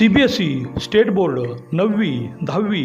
C B S E state board नववी दहावी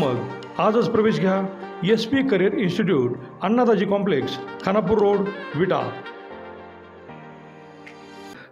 मग आजच प्रवेश घ्या. S P career institute Annadaji complex Khanapur road Vita.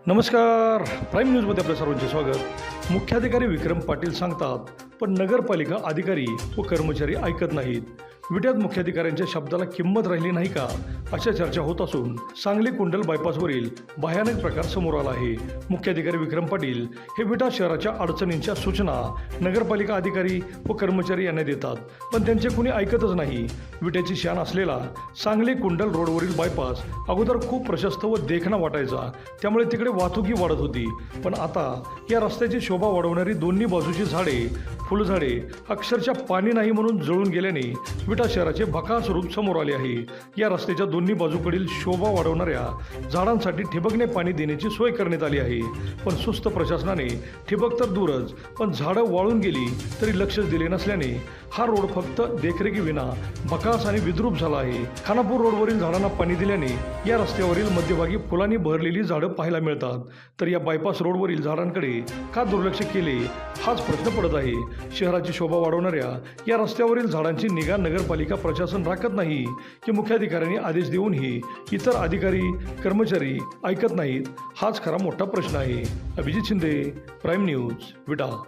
नमस्कार. प्राईम न्यूजमध्ये आपल्या सर्वांचे स्वागत. मुख्याधिकारी विक्रम पाटील सांगतात पण नगरपालिका अधिकारी व कर्मचारी ऐकत नाहीत. विट्यात मुख्याधिकाऱ्यांच्या शब्दाला किंमत राहिली नाही का? अशा चर्चा होत असून सांगली कुंडल बायपासवरील भयानक प्रकार समोर आला आहे. मुख्याधिकारी विक्रम पाटील हे विटा शहराच्या अडचणींच्या सूचना नगरपालिका अधिकारी व कर्मचारी यांना देतात पण त्यांचे कुणी ऐकतच नाही. विट्याची शान असलेला सांगली कुंडल रोडवरील बायपास अगोदर खूप प्रशस्त व देखणा वाटायचा. त्यामुळे तिकडे वाहतुकी वाढत होती. पण आता या रस्त्याची शोभा वाढवणारी दोन्ही बाजूची झाडे फुलझाडे अक्षरशः पाणी नाही म्हणून जळून गेल्याने विटा शहराचे भकास रूप समोर आले आहे. या रस्त्याच्या दोन्ही बाजूकडील शोभा वाढवणाऱ्या झाडांसाठी ठिबकने पाणी देण्याची सोय करण्यात आली आहे. पण सुस्त प्रशासनाने ठिबक तर दूरच पण झाडं वाळून गेली तरी लक्षच दिले नसल्याने हा रोड फक्त देखरेखीविना भकास आणि विद्रूप झाला आहे. खानापूर रोडवरील झाडांना पाणी दिल्याने या रस्त्यावरील मध्यभागी फुलांनी भरलेली झाडं पाहायला मिळतात. तर या बायपास रोडवरील झाडांकडे का दुर्लक्ष केले हाच प्रश्न पडत आहे. शहराची शोभा वाढवणाऱ्या या रस्त्यावरील झाडांची निगा नगरपालिका प्रशासन राखत नाही की मुख्याधिकाऱ्यांनी आदेश देऊनही इतर अधिकारी कर्मचारी ऐकत नाहीत. हाच खरा मोठा प्रश्न आहे. Abhijit Shinde prime news Vita.